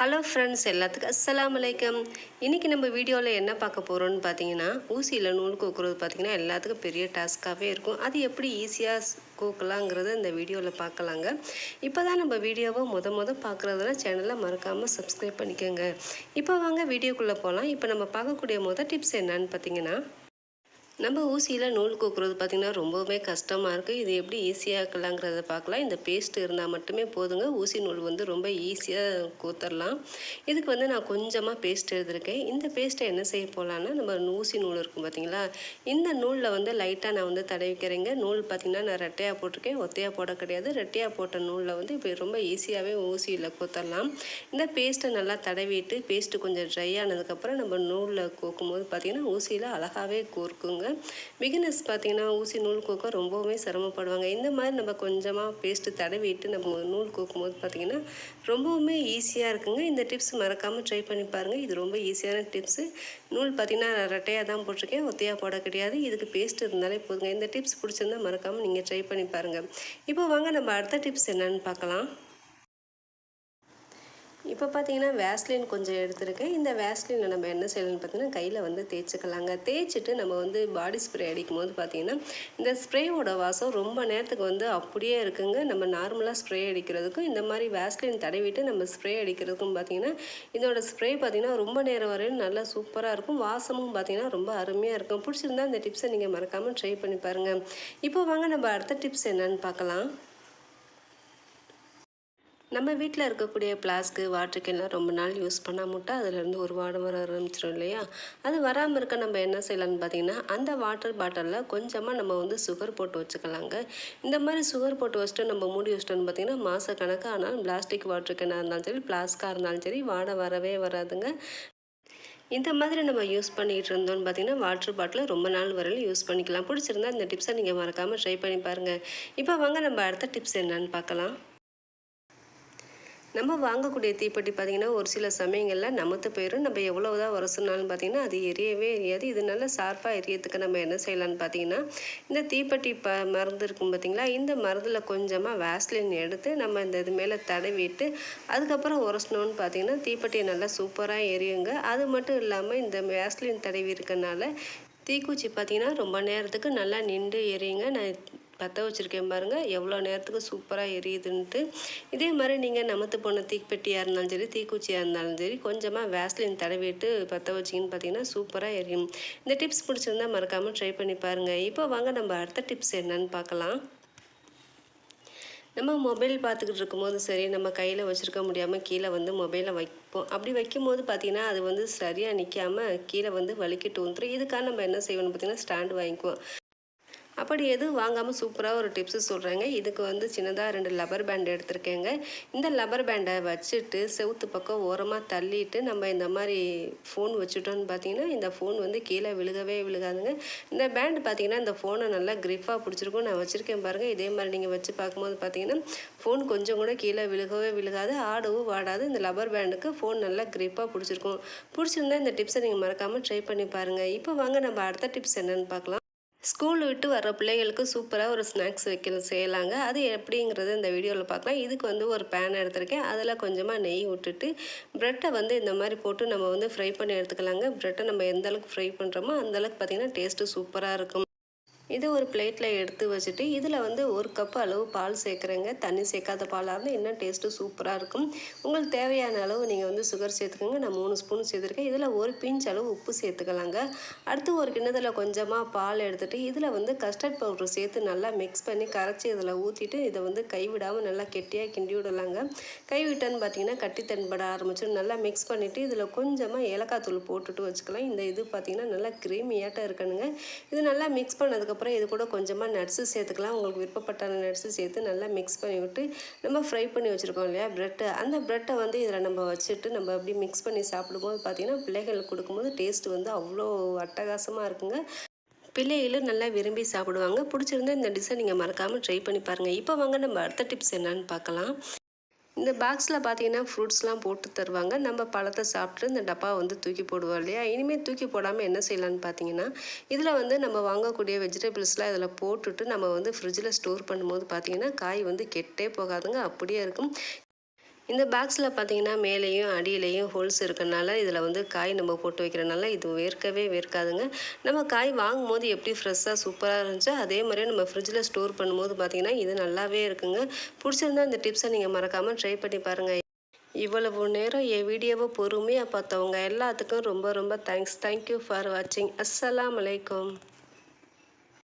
Hello friends எல்லாத்துக்கும் அஸ்லாம் வலைக்கம் இன்றைக்கி நம்ம வீடியோவில் என்ன பார்க்க போகிறோம்னு பார்த்தீங்கன்னா ஊசியில் நூல் கோக்குறது பார்த்தீங்கன்னா எல்லாத்துக்கும் பெரிய டாஸ்க்காகவே இருக்கும். அது எப்படி ஈஸியாக கோக்கலாங்கிறத இந்த வீடியோவில் பார்க்கலாங்க. இப்போ தான் நம்ம வீடியோவை முத முத பார்க்குறதுல சேனலை மறக்காமல் சப்ஸ்கிரைப் பண்ணிக்கோங்க. இப்போ வாங்க வீடியோக்குள்ளே போகலாம் இப்போ நம்ம பார்க்கக்கூடிய மொதல் டிப்ஸ் என்னன்னு பார்த்தீங்கன்னா நம்ம ஊசியில் நூல் கோக்குறது பார்த்திங்கன்னா ரொம்பவுமே கஷ்டமாக இருக்குது இது எப்படி ஈஸியாக்கலாங்கிறத பார்க்கலாம் இந்த பேஸ்ட்டு இருந்தால் மட்டுமே போதுங்க. ஊசி நூல் வந்து ரொம்ப ஈஸியாக கூத்தரலாம். இதுக்கு வந்து நான் கொஞ்சமாக பேஸ்ட் எடுத்திருக்கேன். இந்த பேஸ்ட்டை என்ன செய்ய போகலான்னா நம்ம ஊசி நூல் இருக்கும் பார்த்தீங்களா இந்த நூலில் வந்து லைட்டாக நான் வந்து தடவிக்கிறேங்க நூல் பார்த்திங்கன்னா நான் ரெட்டையாக போட்டிருக்கேன். ஒத்தையாக போட கிடையாது. ரெட்டையாக போட்ட நூலில் வந்து இப்போ ரொம்ப ஈஸியாகவே ஊசியில் கூத்தரலாம். இந்த பேஸ்ட்டை நல்லா தடவிட்டு பேஸ்ட்டு கொஞ்சம் ட்ரை ஆனதுக்கப்புறம் நம்ம நூலில் கோக்கும்போது பார்த்திங்கன்னா ஊசியில் அழகாகவே கோர்க்குங்க. பிகினர்ஸ் பார்த்தீங்கன்னா ஊசி நூல் கோக்க ரொம்பவுமே சிரமப்படுவாங்க. இந்த மாதிரி நம்ம கொஞ்சமாக பேஸ்ட்டு தடவிட்டு நம்ம நூல் கோக்கும் போது பார்த்திங்கன்னா ரொம்பவுமே ஈஸியாக இருக்குங்க. இந்த டிப்ஸ் மறக்காமல் ட்ரை பண்ணி பாருங்கள். இது ரொம்ப ஈஸியான டிப்ஸு நூல் பார்த்திங்கன்னா ரெட்டையாக தான் போட்டிருக்கேன். ஒத்தையாக போட கிடையாது. இதுக்கு பேஸ்ட் இருந்தாலே போதுங்க. இந்த டிப்ஸ் பிடிச்சிருந்தா மறக்காமல் நீங்கள் ட்ரை பண்ணி பாருங்கள். இப்போ வாங்க நம்ம அடுத்த டிப்ஸ் என்னன்னு பார்க்கலாம். இப்போ பார்த்தீங்கன்னா வேஸ்லின் கொஞ்சம் எடுத்திருக்கேன். இந்த வேஸ்லினில் நம்ம என்ன செய்யலாம்னு பார்த்தீங்கன்னா கையில் வந்து தேய்ச்சிக்கலாங்க. தேய்ச்சிட்டு நம்ம வந்து பாடி ஸ்ப்ரே அடிக்கும் போது பார்த்தீங்கன்னா இந்த ஸ்ப்ரேவோட வாசம் ரொம்ப நேரத்துக்கு வந்து அப்படியே இருக்குங்க. நம்ம நார்மலாக ஸ்ப்ரே அடிக்கிறதுக்கும் இந்த மாதிரி வேஸ்லின் தடவிட்டு நம்ம ஸ்ப்ரே அடிக்கிறதுக்கும் பார்த்தீங்கன்னா இதோட ஸ்ப்ரே பார்த்தீங்கன்னா ரொம்ப நேரம் வரையும் நல்லா சூப்பராக இருக்கும். வாசமும் பார்த்தீங்கன்னா ரொம்ப அருமையாக இருக்கும். பிடிச்சிருந்தா இந்த டிப்ஸை நீங்கள் மறக்காமல் ட்ரை பண்ணி பாருங்கள் இப்போ வாங்க நம்ம அடுத்த டிப்ஸ் என்னன்னு பார்க்கலாம். நம்ம வீட்டில் இருக்கக்கூடிய பிளாஸ்க்கு வாட்டர் கேன்லாம் ரொம்ப நாள் யூஸ் பண்ணாமட்டா அதுலேருந்து ஒரு வாடம் வர ஆரம்பிச்சிடும் இல்லையா? அது வராமல் இருக்க நம்ம என்ன செய்யலாம்னு பார்த்தீங்கன்னா அந்த வாட்டர் பாட்டிலில் கொஞ்சமாக நம்ம வந்து சுகர் போட்டு வச்சுக்கலாங்க. இந்த மாதிரி சுகர் போட்டு வச்சுட்டு நம்ம மூடி வச்சிட்டோம்னு பார்த்தீங்கன்னா மாத கணக்கு ஆனால் பிளாஸ்டிக் வாட்டர் கேனாக இருந்தாலும் சரி பிளாஸ்க்காக இருந்தாலும் சரி வாடை வரவே வராதுங்க. இந்த மாதிரி நம்ம யூஸ் பண்ணிகிட்டு இருந்தோம்னு பார்த்தீங்கன்னா வாட்டர் பாட்டில் ரொம்ப நாள் வரையிலும் யூஸ் பண்ணிக்கலாம். பிடிச்சிருந்தா இந்த டிப்ஸை நீங்கள் மறக்காமல் ட்ரை பண்ணி பாருங்கள் இப்போ வாங்க நம்ம அடுத்த டிப்ஸ் என்னன்னு பார்க்கலாம் நம்ம வாங்கக்கூடிய தீப்பெட்டி பார்த்திங்கன்னா ஒரு சில சமயங்களில் நமத்து போயிடும் நம்ம எவ்வளோ தான் வர சொன்னாலும் பார்த்திங்கன்னா அது எரியவே எரியாது. இது நல்லா ஷார்ப்பாக எரியறதுக்கு நம்ம என்ன செய்யலாம்னு பார்த்தீங்கன்னா இந்த தீப்பெட்டி ப மருந்து இருக்கும் பார்த்திங்களா இந்த மருந்தில் கொஞ்சமாக வேஸ்லின் எடுத்து நம்ம இந்த இது மேலே தடவிட்டு அதுக்கப்புறம் உரசணும்னு பார்த்தீங்கன்னா தீப்பெட்டி நல்லா சூப்பராக எரியுங்க. அது மட்டும் இல்லாமல் இந்த வேஸ்லின் தடவி இருக்கனால தீக்குச்சி பார்த்திங்கன்னா ரொம்ப நேரத்துக்கு நல்லா நின்று எரியுங்க. நான் பற்ற வச்சுருக்கேன் பாருங்கள் எவ்வளோ நேரத்துக்கு சூப்பராக எரியுதுன்ட்டு. இதே மாதிரி நீங்கள் நமத்து போன தீப்பெட்டியாக இருந்தாலும் சரி தீக்குச்சியாக இருந்தாலும் சரி கொஞ்சமாக வேஸ்லின் தடவிட்டு பற்ற வச்சிங்கன்னு பார்த்தீங்கன்னா சூப்பராக எரியும். இந்த டிப்ஸ் பிடிச்சிருந்தா மறக்காமல் ட்ரை பண்ணி பாருங்கள் இப்போ வாங்க நம்ம அடுத்த டிப்ஸ் என்னன்னு பார்க்கலாம் நம்ம மொபைல் பார்த்துக்கிட்டு இருக்கும்போது சரி நம்ம கையில் வச்சுருக்க முடியாமல் கீழே வந்து மொபைலை வைப்போம். அப்படி வைக்கும்போது பார்த்திங்கன்னா அது வந்து சரியாக நிற்காமல் கீழே வந்து வலிக்கிட்டு வந்துடும் இதுக்காக நம்ம என்ன செய்வோம்னு பார்த்திங்கன்னா ஸ்டாண்டு வாங்கிக்குவோம். அப்படி எதுவும் வாங்காமல் சூப்பராக ஒரு டிப்ஸு சொல்கிறேங்க இதுக்கு வந்து சின்னதாக ரெண்டு லப்பர் பேண்ட் எடுத்திருக்கேங்க. இந்த லப்பர் பேண்டை வச்சுட்டு செவுத்து பக்கம் ஓரமாக தள்ளிட்டு நம்ம இந்த மாதிரி ஃபோன் வச்சுட்டோன்னு பார்த்தீங்கன்னா இந்த ஃபோன் வந்து கீழே விழுகவே விழுகாதுங்க. இந்த பேண்டு பார்த்தீங்கன்னா இந்த ஃபோனை நல்லா க்ரிப்பாக பிடிச்சிருக்கும். நான் வச்சுருக்கேன் பாருங்கள் இதே மாதிரி நீங்கள் வச்சு பார்க்கும்போது பார்த்தீங்கன்னா ஃபோன் கொஞ்சம் கூட கீழே விழுகவே விழுகாது ஆடவும் வாடாது. இந்த லப்பர் பேண்டுக்கு ஃபோன் நல்லா க்ரிப்பாக பிடிச்சிருக்கும். பிடிச்சிருந்தா இந்த டிப்ஸை நீங்கள் மறக்காமல் ட்ரை பண்ணி பாருங்கள் இப்போ வாங்க நம்ம அடுத்த டிப்ஸ் என்னென்னு பார்க்கலாம் ஸ்கூல் விட்டு வர பிள்ளைகளுக்கு சூப்பராக ஒரு ஸ்நாக்ஸ் வைக்க செய்யலாங்க. அது எப்படிங்கிறது இந்த வீடியோவில் பார்க்கலாம் இதுக்கு வந்து ஒரு பேன் எடுத்திருக்கேன். அதில் கொஞ்சமாக நெய் விட்டுட்டு ப்ரெட்டை வந்து இந்த மாதிரி போட்டு நம்ம வந்து ஃப்ரை பண்ணி எடுத்துக்கலாங்க. ப்ரெட்டை நம்ம எந்த அளவுக்கு ஃப்ரை பண்ணுறோமோ அந்தளவுக்கு பார்த்திங்கன்னா டேஸ்ட்டு சூப்பராக இருக்கும். இது ஒரு பிளேட்டில் எடுத்து வச்சுட்டு இதில் வந்து ஒரு கப் அளவு பால் சேர்க்குறேங்க. தண்ணி சேர்க்காத பாலாக இருந்தால் இன்னும் டேஸ்ட்டு சூப்பராக இருக்கும். உங்களுக்கு தேவையான அளவு நீங்கள் வந்து சுகர் சேர்த்துக்கோங்க. நான் மூணு ஸ்பூன் சேர்த்துருக்கேன். இதில் ஒரு பிஞ்ச் அளவு உப்பு சேர்த்துக்கலாங்க. அடுத்து ஒரு கிண்ணத்தில் கொஞ்சமாக பால் எடுத்துகிட்டு இதில் வந்து கஸ்டர்ட் பவுடர் சேர்த்து நல்லா மிக்ஸ் பண்ணி கரைச்சி இதில் ஊற்றிட்டு இதை வந்து கைவிடாமல் நல்லா கெட்டியாக கிண்டி விடலாங்க. கைவிட்டேன்னு பார்த்தீங்கன்னா கட்டி தென்பட ஆரம்பிச்சிடும். நல்லா மிக்ஸ் பண்ணிவிட்டு இதில் கொஞ்சமாக ஏலக்காய் தூள் போட்டுட்டு வச்சுக்கலாம். இந்த இது பார்த்திங்கன்னா நல்லா க்ரீமியாட்டம் இருக்கணுங்க. இது நல்லா மிக்ஸ் பண்ணதுக்கு அதுக்கப்புறம் இது கூட கொஞ்சமாக நட்ஸு சேர்த்துக்கலாம். உங்களுக்கு விருப்பப்பட்ட நட்ஸு சேர்த்து நல்லா மிக்ஸ் பண்ணி விட்டு நம்ம ஃப்ரை பண்ணி வச்சுருக்கோம் இல்லையா ப்ரெட்டு அந்த ப்ரெட்டை வந்து இதில் நம்ம வச்சுட்டு நம்ம அப்படி மிக்ஸ் பண்ணி சாப்பிடும்போது பார்த்திங்கன்னா பிள்ளைகளுக்கு கொடுக்கும்போது டேஸ்ட் வந்து அவ்வளோ அட்டகாசமாக இருக்குங்க. பிள்ளைகளும் நல்லா விரும்பி சாப்பிடுவாங்க. பிடிச்சிருந்தா இந்த டிஷ்ஷை நீங்கள் மறக்காமல் ட்ரை பண்ணி பாருங்கள் இப்போ வாங்க நம்ம அடுத்த டிப்ஸ் என்னன்னு பார்க்கலாம். இந்த பாக்ஸில் பார்த்தீங்கன்னா ஃப்ரூட்ஸ்லாம் போட்டு தருவாங்க. நம்ம பழத்தை சாப்பிட்டு இந்த டப்பா வந்து தூக்கி போடுவோம் இல்லையா? இனிமேல் தூக்கி போடாமல் என்ன செய்யலான்னு பார்த்தீங்கன்னா இதில் வந்து நம்ம வாங்கக்கூடிய வெஜிடபிள்ஸ்லாம் இதில் போட்டுட்டு நம்ம வந்து ஃப்ரிட்ஜில் ஸ்டோர் பண்ணும்போது பார்த்தீங்கன்னா காய் வந்து கெட்டே போகாதுங்க அப்படியே இருக்கும். இந்த பாக்ஸில் பார்த்தீங்கன்னா மேலேயும் அடியிலையும் ஹோல்ஸ் இருக்கனால இதில் வந்து காய் நம்ம போட்டு வைக்கிறனால இது வேர்க்கவே வேர்க்காதுங்க. நம்ம காய் வாங்கும் போது எப்படி ஃப்ரெஷ்ஷாக சூப்பராக இருந்துச்சோ அதே மாதிரியே நம்ம ஃப்ரிட்ஜில் ஸ்டோர் பண்ணும்போது பார்த்தீங்கன்னா இது நல்லாவே இருக்குங்க. பிடிச்சிருந்தா இந்த டிப்ஸை நீங்கள் மறக்காமல் ட்ரை பண்ணி பாருங்கள் இவ்வளவு நேரம் என் வீடியோவை பொறுமையாக பார்த்தவங்க எல்லாத்துக்கும் ரொம்ப ரொம்ப தேங்க்ஸ் தேங்க்யூ ஃபார் வாட்சிங் அஸ்ஸலாம் வலைக்கம்